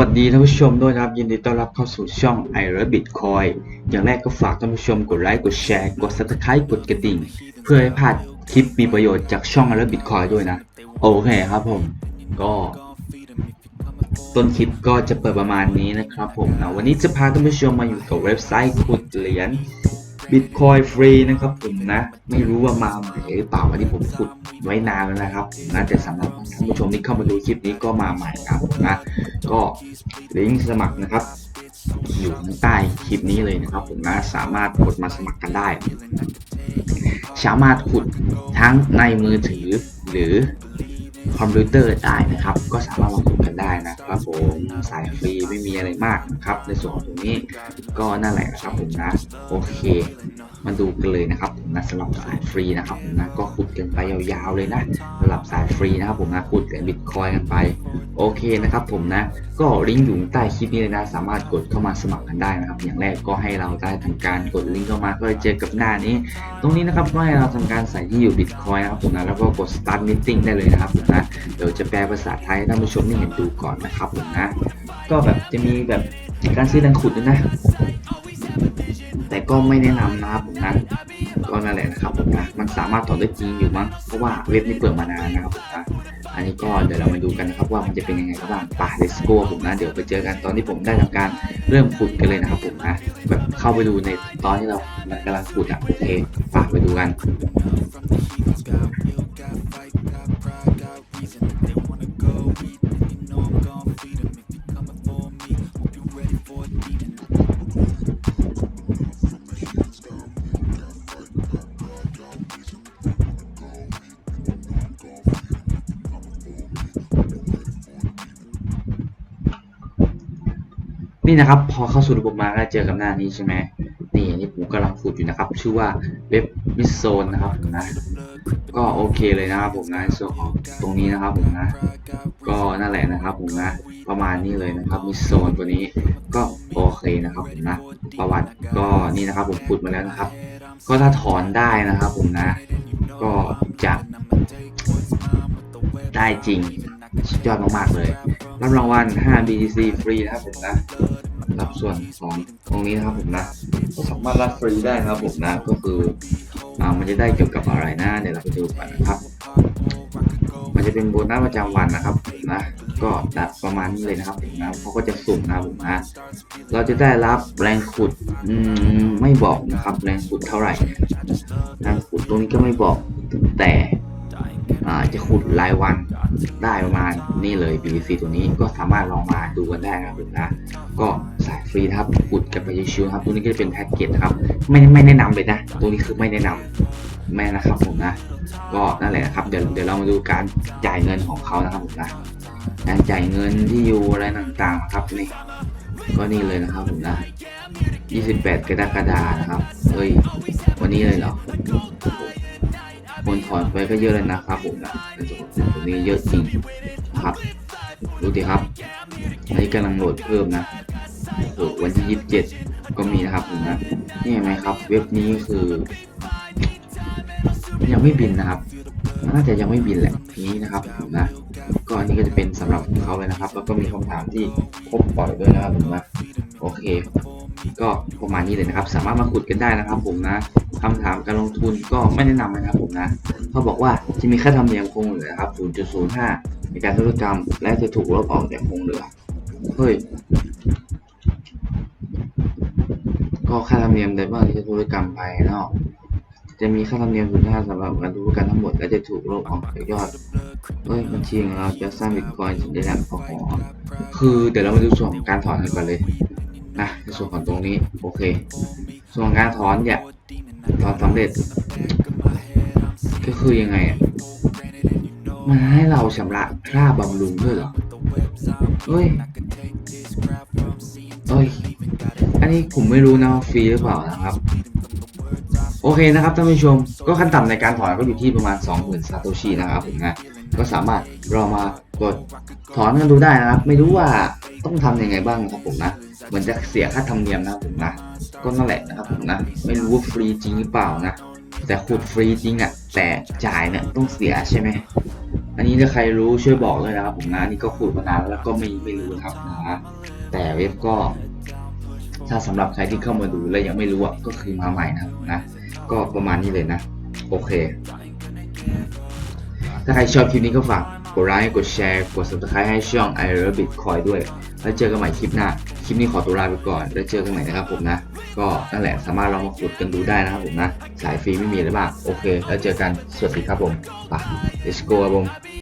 วัสดีท่านผู้ชมด้วยนะครับ ยินดีต้อนรับเข้าสู่ช่อง i r a b i t Coin อย่างแรกก็ฝากท่านผู้ชมกดไลค์กดแชร์กด subscribe กดกระดิ่ง เพื่อให้พลาดคลิปมีประโยชน์จากช่อง i r a b i t Coin ด้วยนะ โอเคครับผมก็ ต้นคลิปก็จะเปิดประมาณนี้นะครับผมนะวันนี้จะพาท่านผู้ชมมาอยู่กับเว็บไซต์ขุดเหรียญ Bitcoin ฟรีนะครับผมนะ ไม่รู้ว่ามาใหม่หรือเปล่าวันนี้ผมขุดไว้นานแล้วนะครับนะแต่สำหรับท่านผู้ชมที่เข้ามาดูคลิปนี้ก็มาใหม่ครับนะก็ลิงก์สมัครนะครับ อยู่ใต้คลิปนี้เลยนะครับผมนะสามารถกดมาสมัครกันได้ สามารถขุดทั้งในมือถือหรือ คอมพิวเตอร์ได้นะครับ ก็สามารถมาคุยกันได้นะครับผมสายฟรีไม่มีอะไรมากนะครับ ในส่วนของตรงนี้ก็นั่นแหละครับผมนะโอเค มาดูกันเลยนะครับผมนะสำหรับสายฟรีนะครับผมนะก็ขุดกันไปยาวๆเลยนะสำหรับสายฟรีนะครับผมนะขุดบิตคอยกันไปโอเคนะครับผมนะก็ลิงก์อยู่ใต้คลิปนี้เลยนะ สามารถกดเข้ามาสมัครกันได้นะครับ อย่างแรกก็ให้เราได้ทำการกดลิงก์เข้ามาก็จะเจอกับหน้านี้ ตรงนี้นะครับก็ให้เราทำการใส่ที่อยู่บิตคอยนะครับผมนะแล้วก็กด start meeting ได้เลยนะครับผมนะเดี๋ยวจะแปลภาษาไทยให้ท่านผู้ชมได้เห็นดูก่อนนะครับผมนะก็แบบจะมีแบบการซื้อดังขุดด้วยนะ แต่ก็ไม่แนะนำนะครับผมนะก็นั่นแหละนะครับผมนะมันสามารถต่อได้จริงอยู่มั้งเพราะว่าเว็บนี้เปิดมานานนะครับผมนะอันนี้ก็เดี๋ยวเรามาดูกันนะครับว่ามันจะเป็นยังไงกันบ้างป่าเดสโก้ผมนะเดี๋ยวไปเจอกันตอนที่ผมได้ทำการเริ่มขุดกันเลยนะครับผมนะแบบเข้าไปดูในตอนที่เรากำลังขุดอะโอเคฝากไปดูกัน นี่นะครับ พอเข้าสู่ระบบมาก็เจอกับหน้านี้ใช่ไหมนี่นี่ผมกำลังขุดอยู่นะครับ ชื่อว่าเว็บมิสโซนนะครับนะก็โอเคเลยนะครับผมนะส่วนของตรงนี้นะครับผมนะ ก็นั่นแหละนะครับผมนะ ประมาณนี้เลยนะครับมิสโซนตัวนี้ก็โอเคนะครับผมนะประวัติก็นี่นะครับผมขุดมาแล้วนะครับ ก็ถ้าถอนได้นะครับผมนะ ก็จะได้จริงสุดยอดมากๆเลย รับรางวัล 5 BTC ฟรีนะครับผมนะ รับส่วนของตรงนี้นะครับผมนะก็สามารถรับฟรีได้นะครับผมนะก็คืออ่ามันจะได้เกี่ยวกับอะไรนะเดี๋ยวเราไปดูกันนะครับ มันจะเป็นโบนัสประจำวันนะครับนะก็ดับประมาณนี้เลยนะครับผมนะเขาก็จะสุ่มนะครับผมนะเราจะได้รับแรงขุดอืมไม่บอกนะครับ แรงขุดเท่าไหร่แรงขุดตรงนี้ก็ไม่บอกแต่อ่าจะขุดรายวัน ได้ประมาณนี่เลย BTC ตัวนี้ก็สามารถลองมาดูกันได้นะครับผมนะ ก็สายฟรีครับขุดกันไปชิวครับ ตัวนี้ก็จะเป็นแพ็กเกจนะครับ ไม่ไม่แนะนำเลยนะ ตัวนี้คือไม่แนะนำไม่นะครับผมนะ ก็นั่นแหละครับ เดี๋ยวเดี๋ยวเรามาดูการจ่ายเงินของเขานะครับผมนะการจ่ายเงินที่อยู่อะไรต่างๆครับนี่ก็นี่เลยนะครับผมนะ 28 กรกฎาคมนะครับ เฮ้ย วันนี้เลยเหรอ คนถอนไปก็เยอะเลยนะครับผมนะในส่วนของตรงนี้เยอะจริงนะครับดูดิครับอันนี้กำลังโหลดเพิ่มนะโอ้โหวันที่27 ก็มีนะครับผมนะนี่เห็นไหมครับ เว็บนี้คือ ยังไม่บินนะครับน่าจะยังไม่บินแหละนี้นะครับผมนะก็อันนี้ก็จะเป็นสำหรับของเขาเลยนะครับ แล้วก็มีคำถามที่ครบปล่อยด้วยนะครับผมนะโอเค ก็ประมาณนี้เลยนะครับ สามารถมาขุดกันได้นะครับ ผมนะคำถามการลงทุนก็ไม่แนะนำนะครับผมนะเขาบอกว่าจะมีค่าธรรมเนียมคงเหลือครับ 0.05 ในการธุรกรรม และจะถูกลบออกจากคงเหลือเฮ้ยก็ค่าธรรมเนียมใดบ้างที่จะธุรกรรมไปเนาะจะมีค่าธรรมเนียมศูนย์ห้าสำหรับการธุรกรรมทั้งหมดและจะถูกลบออกจากยอดเฮ้ยบัญชีของเราจะสร้างบิตคอยน์ได้แล้วพอคือเดี๋ยวเรามาดูส่วนของการถอนกันก่อนเลย นะในส่วนของตรงนี้โอเค ส่วนการถอนเนี่ยถอนสำเร็จ ก็คือยังไงอะมันให้เราชำระค่าบำรุงด้วยเหรอเฮ้ยเฮ้ย อันนี้ผมไม่รู้นะฟรีหรือเปล่านะครับ โอเคนะครับท่านผู้ชม ก็ขั้นต่ำในการถอนก็อยู่ที่ประมาณ 20,000ซาโตชินะครับผมนะ ก็สามารถเรามา กดถอนกันดูได้นะครับ ไม่รู้ว่าต้องทำยังไงบ้างครับผมนะเหมือนจะเสียค่าธรรมเนียมนะครับผมนะก็นั่นแหละนะครับผมนะไม่รู้ว่าฟรีจริงหรือเปล่านะแต่ขุดฟรีจริงอะ่ะแต่จ่ายเนี่ยต้องเสียใช่ไหมอันนี้ถ้าใครรู้ช่วยบอกด้วยนะครับผมนะนี่ก็ขุดมานานแล้วก็ไม่ไม่รู้ครับนะแต่เว็บก็ ถ้าสำหรับใครที่เข้ามาดูแล้วยังไม่รู้อะก็คือมาใหม่นะนะ ก็ประมาณนี้เลยนะ โอเค ถ้าใครชอบคลิปนี้ก็ฝาก กดไลค์ กดแชร์ กด subscribe ให้ช่อง i r b i t Coin ด้วย แล้วเจอกันใหม่คลิปหน้า คลิปนี้ขอตัวลาไปก่อน แล้วเจอกันใหม่นะครับผมนะ ก็นั่นแหละสามารถลองมาขุดกันดูได้นะครับผมนะ สายฟรีไม่มีอะไรมาก โอเค แล้วเจอกัน สวัสดีครับผมไป let's go ครับผม